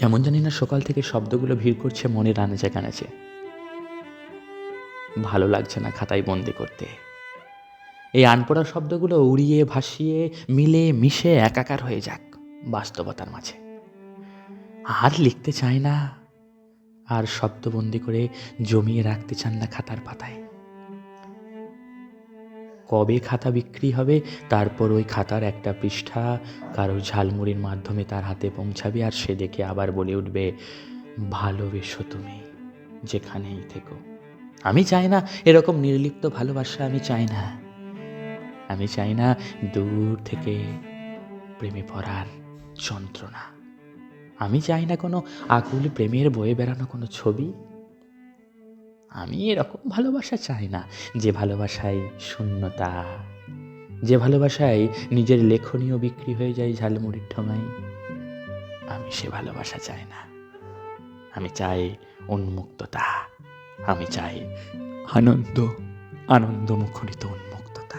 কেমন জানি না সকাল থেকে শব্দগুলো ভিড় করছে মনের আনাচে কানাচে। ভালো লাগছে না খাতায় বন্দি করতে। এই আনপড়া শব্দগুলো উড়িয়ে, ভাসিয়ে, মিলে, মিশে একাকার হয়ে যাক বাস্তবতার মাঝে। আর লিখতে চায় না, আর শব্দবন্দি করে জমিয়ে রাখতে চান না খাতার পাতায়। কবে খাতা বিক্রি হবে? তারপর ওই খাতার একটা পৃষ্ঠা কারও ঝালমুড়ির মাধ্যমে তার হাতে পৌঁছাবে আর সে দেখে আবার বলে উঠবে, ভালোবেসো তুমি যেখানেই থেকো। আমি চাই না এরকম নির্লিপ্ত ভালোবাসা আমি চাই না। আমি চাই না দূর থেকে প্রেমে পড়ার যন্ত্রণা। আমি চাই না কোনো আকুল প্রেমের বয়ে বেড়ানো কোনো ছবি। আমি এরকম ভালোবাসা চাই না। যে ভালোবাসায় শূন্যতা, যে ভালোবাসায় নিজের লেখনীয় বিক্রি হয়ে যায় ঝালমুড়ির ঠোঙায়, আমি সে ভালোবাসা চাই না। আমি চাই উন্মুক্ততা, আমি চাই আনন্দ আনন্দ মুখরিত উন্মুক্ততা।